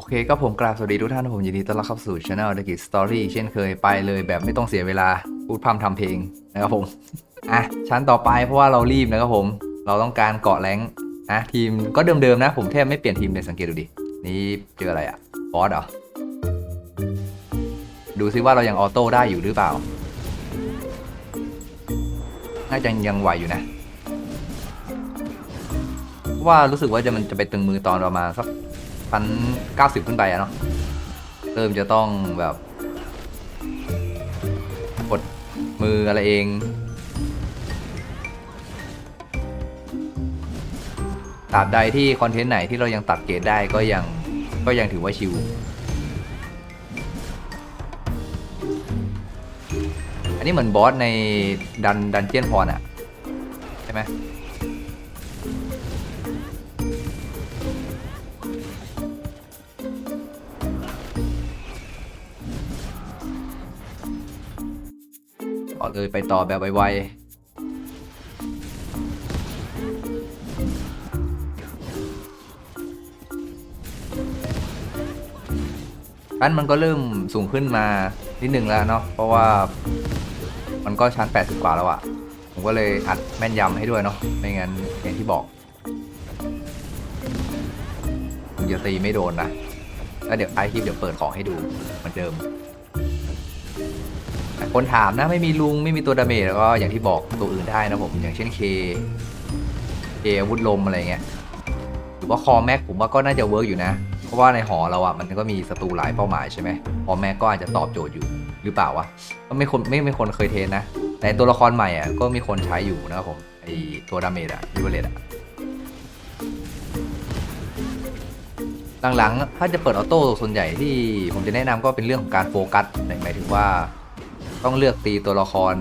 โอเคก็ผมกราบสวัสดีทุกท่านผมยินดีต้อนรับเข้าสู่ช anel ดกิ s สตอรี่เช่นเคยไปเลยแบบไม่ต้องเสียเวลาพูดพร่ำทำเพลงนะครับผมอะชั้นต่อไปเพราะว่าเรารีบนะครับผมเราต้องการเกาะแรงนะทีมก็เดิมๆนะ ผมแทบไม่เปลี่ยนทีมเลยสังเกตดูดิ นี่เจออะไรอะบอสเหรอ ดูซิว่าเรายังออโต้ได้อยู่หรือเปล่า น่าจะยังไหวอยู่นะเพราะว่ารู้สึกว่าจะมันจะไปตึงมือตอนประมาณสัก พันเก้าสิบขึ้นไปอะเนาะเริ่มจะต้องแบบกดมืออะไรเอง ตราบใดที่คอนเทนต์ไหนที่เรายังตัดเกรดได้ก็ยังก็ยังถือว่าชิวอันนี้เหมือนบอสในดันดันเจียนพรอะใช่ไหม เลยไปต่อแบบไวๆชั้นมันก็เริ่มสูงขึ้นมานิดนึงแล้วเนาะเพราะว่ามันก็ชั้น 80 กว่าแล้วอะผมก็เลยอัดแม่นยำให้ด้วยเนาะไม่งั้นอย่างที่บอกผมจะตีไม่โดนนะแล้วเดี๋ยวไอคลิปเดี๋ยวเปิดของให้ดูเหมือนเดิม คนถามนะไม่มีลุงไม่มีตัวดาเมจแล้วก็อย่างที่บอกตัวอื่นได้นะผม อย่างเช่นเคเคอาวุธลมอะไรเงี้ยหรือว่าคอแม็กผมว่าก็น่าจะเวิร์กอยู่นะ เพราะว่าในหอเราอะมันก็มีศัตรูหลายเป้าหมายใช่ไหมคอแม็กก็อาจจะตอบโจทย์อยู่หรือเปล่าวะก็ไม่คนไม่ไม่คนเคยเทสนะ แต่ตัวละครใหม่อะก็มีคนใช้อยู่นะครับผมไอตัวดาเมจอะริเวเลตอะหลังๆ ถ้าจะเปิดออโต้ส่วนใหญ่ที่ผมจะแนะนำก็เป็นเรื่องของการโฟกัสหมายถึงว่า ต้องเลือกตีตัวละคร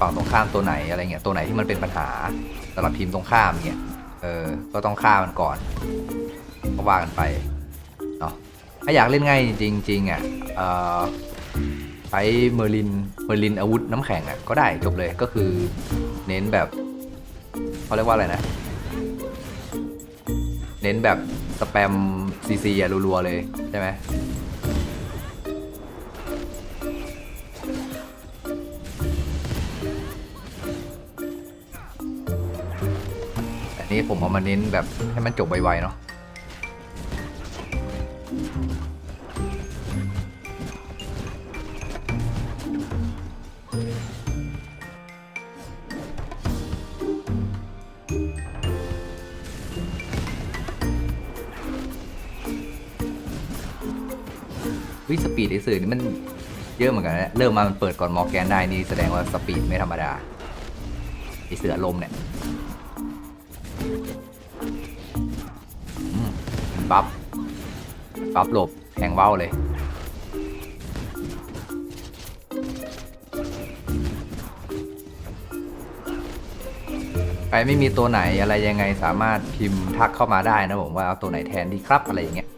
ฝั่งตรงข้ามตัวไหนอะไรเงี้ยตัวไหนที่มันเป็นปัญหาสำหรับทีมตรงข้ามเงี้ยเออก็ต้องฆ่ามันก่อนก็ว่ากันไปเนาะถ้าอยากเล่นง่ายจริงๆอะเออใช้เมอร์ลินเมอร์ลินอาวุธน้ำแข็งอะก็ได้จบเลยก็คือเน้นแบบเขาเรียกว่าอะไรนะ เน้นแบบสแปมซีซีอะรัวๆเลยใช่ไหม นี้ผมเอามาเน้นแบบให้มันจบไวๆเนาะวิสปีดไอสื่อนี่มันเยอะเหมือนกันนะเริ่มมามันเปิดก่อนมอร์แกนได้นี่แสดงว่าสปีดไม่ธรรมดาไอเสือลมเนี่ย บัฟบัฟหลบแทงเว้าเลย ใครไม่มีตัวไหนอะไรยังไงสามารถพิมพ์ทักเข้ามาได้นะผมว่าเอาตัวไหนแทนดีครับอะไรอย่างเงี้ย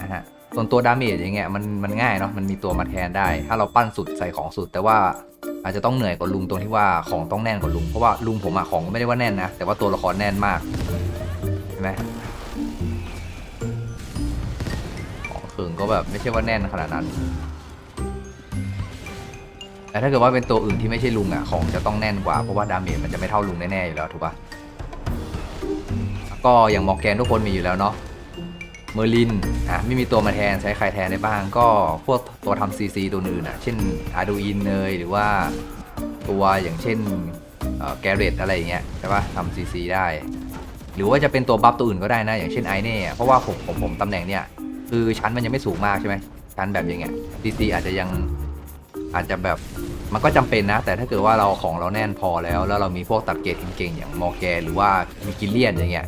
นะฮะส่วนตัวดาเมจอย่างเงี้ยมันมันง่ายเนาะมันมีตัวมาแทนได้ ถ้าเราปั้นสุดใส่ของสุด แต่ว่า อาจจะต้องเหนื่อยกว่าลุงตรงที่ว่าของต้องแน่นกว่าลุงเพราะว่าลุงผมอะของไม่ได้ว่าแน่นนะ แต่ว่าตัวละครแน่นมากใช่ไหมของเขิงก็แบบไม่ใช่ว่าแน่นขนาดนั้นแต่ถ้าเกิดว่าเป็นตัวอื่นที่ไม่ใช่ลุงอะของจะต้องแน่นกว่าเพราะว่าดาเมจมันจะไม่เท่าลุงแน่ๆอยู่แล้วถูกปะก็อย่างมอร์แกนทุกคนมีอยู่แล้วเนาะ เมอร์ลินอะไม่มีตัวมาแทนใช้ใครแทนได้บ้าง ก็พวกตัวทำซีซีตัวอื่นอะ เช่นอาดูอินเนยหรือว่าตัวอย่างเช่นแกเรตอะไรอย่างเงี้ยใช่ปะทำซีซีได้ หรือว่าจะเป็นตัวบัฟตัวอื่นก็ได้นะ อย่างเช่นไอเน่อะเพราะว่าผมผมผมตำแหน่งเนี่ยคือชั้นมันยังไม่สูงมากใช่ไหมชั้นแบบอย่างเงี้ยซีซีอาจจะยังอาจจะแบบ มันก็จำเป็นนะ แต่ถ้าเกิดว่าเราของเราแน่นพอแล้ว แล้วเรามีพวกตัดเกรดเก่งๆอย่างมอแกหรือว่ามีกิเลียนอย่างเงี้ย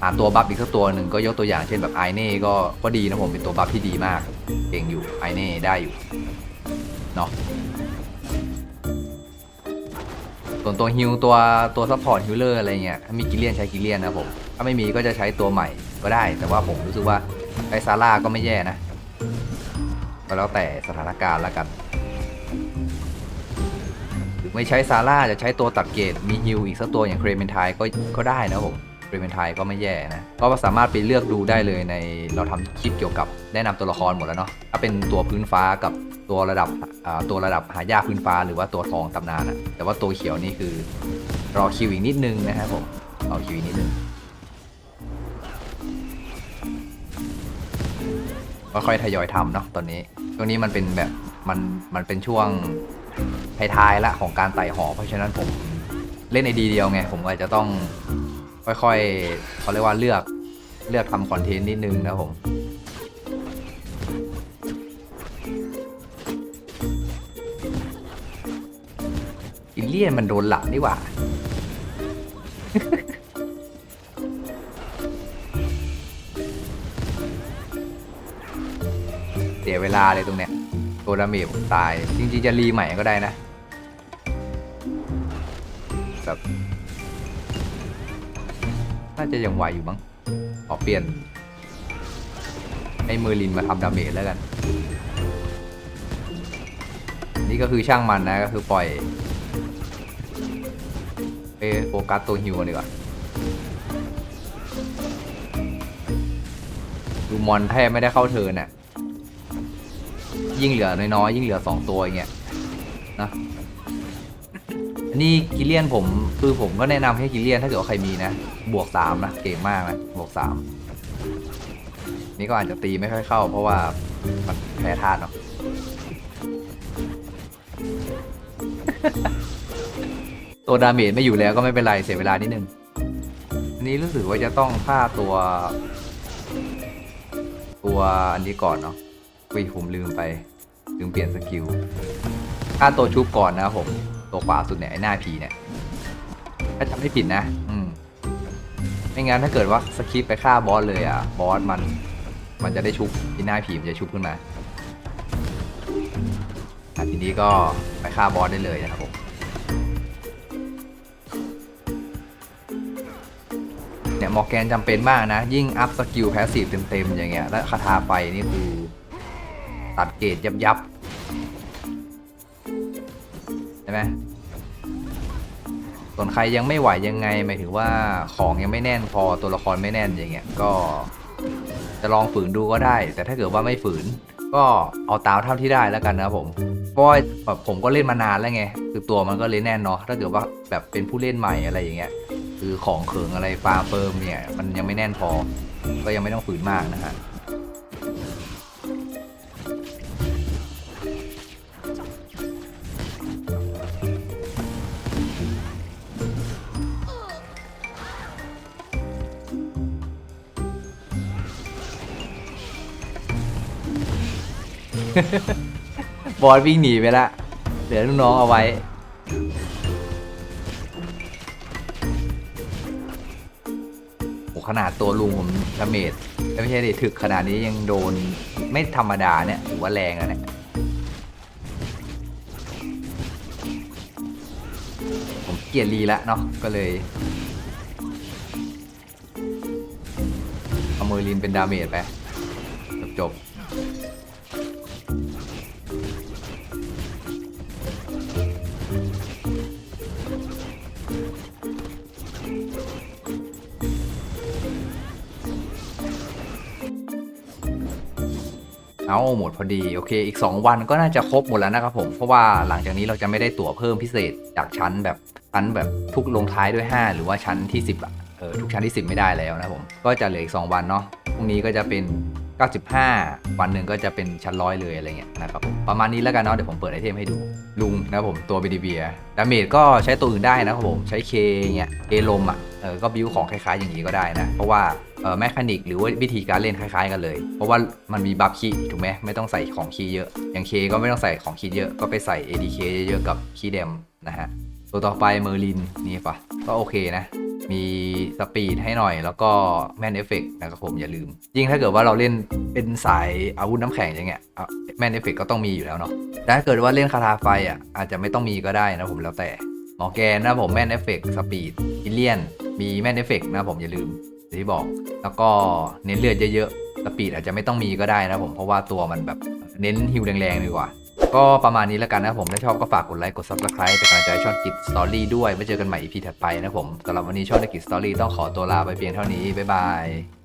หาตัวบัฟอีกสักตัวหนึ่งก็ยกตัวอย่างเช่นแบบไอเน่ก็ก็ดีนะผมเป็นตัวบัฟที่ดีมากเก่งอยู่ไอเน่ได้อยู่เนาะส่วนตัวฮิลตัวตัวซัพพอร์ตฮิลเลอร์อะไรเงี้ยถ้ามีกิเลียนใช้กิเลียนนะผมถ้าไม่มีก็จะใช้ตัวใหม่ก็ได้ แต่ว่าผมรู้สึกว่าใช้ซาร่าก็ไม่แย่นะก็แล้วแต่สถานการณ์แล้วกัน ไม่ใช้ซาร่าจะใช้ตัวตัดเกรดมีฮิลอีกสักตัวอย่างเครเมนไทก็ก็ได้นะผมเรเวนไทยก็ไม่แย่นะ ก็สามารถไปเลือกดูได้เลยในเราทำคลิปเกี่ยวกับแนะนำตัวละครหมดแล้วเนาะถ้าเป็นตัวพื้นฟ้ากับตัวระดับตัวระดับหายากพื้นฟ้าหรือว่าตัวทองตำนานอะแต่ว่าตัวเขียวนี่คือรอคิวอีกนิดนึงนะครับผมรอคิวอีกนิดนึงค่อยๆทยอยทำเนาะตอนนี้ช่วงนี้มันเป็นแบบมันมันเป็นช่วง ท้ายๆละของการไต่หอ เพราะฉะนั้นผมเล่นไอดีเดียวไง ผมก็อาจจะต้องค่อยๆเขาเรียกว่าเลือกเลือกทำคอนเทนต์นิดนึงนะผมอิเลียนมันโดนหลับนี่หว่า เสียเวลาเลยตรงเนี้ย ตัวดาเมจผมตาย จริงๆจะรีใหม่ก็ได้นะแบบน่าจะยังไหวอยู่มั้งขอเปลี่ยนให้เมอร์ลินมาทำดาเมจแล้วกัน นี่ก็คือช่างมันนะก็คือปล่อยไปโฟกัสตัวฮิวกันดีกว่าดูมอนแทบไม่ได้เข้าเทิร์นอะ ยิ่งเหลือน้อยๆยิ่งเหลือสองตัวอย่างเงี้ยนะอันนี้กิเลียนผมคือผมก็แนะนำให้กิเลียนถ้าเกิดว่าใครมีนะ บวกสามนะเก่งมากนะบวกสามนี่ก็อาจจะตีไม่ค่อยเข้า เพราะว่ามันแพ้ธาตุเนาะ ตัวดาเมจไม่อยู่แล้วก็ไม่เป็นไรเสียเวลานิดนึงอันนี้รู้สึกว่าจะต้องฆ่าตัว ตัวอันนี้ก่อนเนาะ อุ้ยผมลืมไป ลืมเปลี่ยนสกิลฆ่าตัวชุบก่อนนะครับผม ตัวขวาสุดเนี่ยไอ้หน้าผีเนี่ย ถ้าจำไม่ผิดนะ อืมไม่งั้นถ้าเกิดว่าสคิปไปฆ่าบอสเลยอะ บอสมัน มันจะได้ชุบไอ้หน้าผีมันจะชุบขึ้นมาอ่ทีนี้ก็ไปฆ่าบอสได้เลยนะครับผมเนี่ยมอร์แกนจำเป็นมากนะ ยิ่งอัพสกิลแพสซีฟเต็มๆอย่างเงี้ย แล้วคาถาไฟนี่คือ ตัดเกรดยับยับใช่ไหมส่วนใครยังไม่ไหวยังไงหมายถึงว่าของยังไม่แน่นพอตัวละครไม่แน่นอย่างเงี้ยก็จะลองฝืนดูก็ได้ แต่ถ้าเกิดว่าไม่ฝืน ก็เอาตามเท่าที่ได้แล้วกันนะครับผมเพราะว่าแบบผมก็เล่นมานานแล้วไงคือตัวมันก็เลยแน่นเนาะถ้าเกิดว่าแบบเป็นผู้เล่นใหม่อะไรอย่างเงี้ยคือของเขิงอะไรฟาร์มเฟิร์มเนี่ยมันยังไม่แน่นพอ ก็ยังไม่ต้องฝืนมากนะฮะ บอสวิ่งหนีไปละเหลือลูกน้องเอาไว้ โอ้ขนาดตัวลุงผมดาเมจไม่ใช่ดิถึกขนาดนี้ยังโดนไม่ธรรมดาเนี่ยถือว่าแรงอะเนี่ยผมเกียดรีละเนาะก็เลยเอาเมอลินเป็นดาเมจไป จบจบ เอาหมดพอดีโอเค อีก 2 วันก็น่าจะครบหมดแล้วนะครับผม เพราะว่าหลังจากนี้เราจะไม่ได้ตั๋วเพิ่มพิเศษจากชั้นแบบชั้นแบบทุกลงท้ายด้วย 5 หรือว่าชั้นที่ 10อะเออทุกชั้นที่ 10 ไม่ได้แล้วนะผม ก็จะเหลืออีก 2 วันเนาะพรุ่งนี้ก็จะเป็น 95 วันหนึ่งก็จะเป็นชั้นร้อยเลยอะไรเงี้ยนะครับผมประมาณนี้แล้วกันเนาะเดี๋ยวผมเปิดไอเทมให้ดูลุงนะครับผมตัวบีดีเบียดาเมจก็ใช้ตัวอื่นได้นะครับผมใช้เคเงี้ยเคลมอะเออก็บิวของคล้ายๆอย่างนี้ก็ได้นะเพราะว่าเออแมคานิกหรือว่าวิธีการเล่นคล้ายๆกันเลย เพราะว่ามันมีบัฟคีถูกไหมไม่ต้องใส่ของคีย์เยอะ อย่างเคก็ไม่ต้องใส่ของคีย์เยอะก็ไปใส่ ADK เยอะๆกับคีย์เดมนะฮะตัวต่อไปเมอร์ลินนี่ปะก็โอเคนะ มีสปีดให้หน่อย แล้วก็แมนเอฟเฟกนะครับผมอย่าลืม ยิ่งถ้าเกิดว่าเราเล่นเป็นสายอาวุธน้ำแข็งอย่างเงี้ยแมนเอฟเฟกก็ต้องมีอยู่แล้วเนาะแต่ถ้าเกิดว่าเล่นคาถาไฟอะอาจจะไม่ต้องมีก็ได้นะผมแล้วแต่หมอแกนนะผมแมนเอฟเฟกสปีดอิเลียน มีแมนเอฟเฟกนะผมอย่าลืมอย่าที่บอก แล้วก็เน้นเลือดเยอะๆสปีดอาจจะไม่ต้องมีก็ได้นะผมเพราะว่าตัวมันแบบเน้นฮิวแรงๆดีกว่า ก็ประมาณนี้แล้วกันนะครับผม ถ้าชอบก็ฝากกดไลค์ กด subscribe เป็นกำลังใจให้ช่องกิจสตอรี่ด้วยไว้เจอกันใหม่ EP ถัดไปนะครับผมสำหรับวันนี้ช่องกิจสตอรี่ต้องขอตัวลาไปเพียงเท่านี้บ๊ายบาย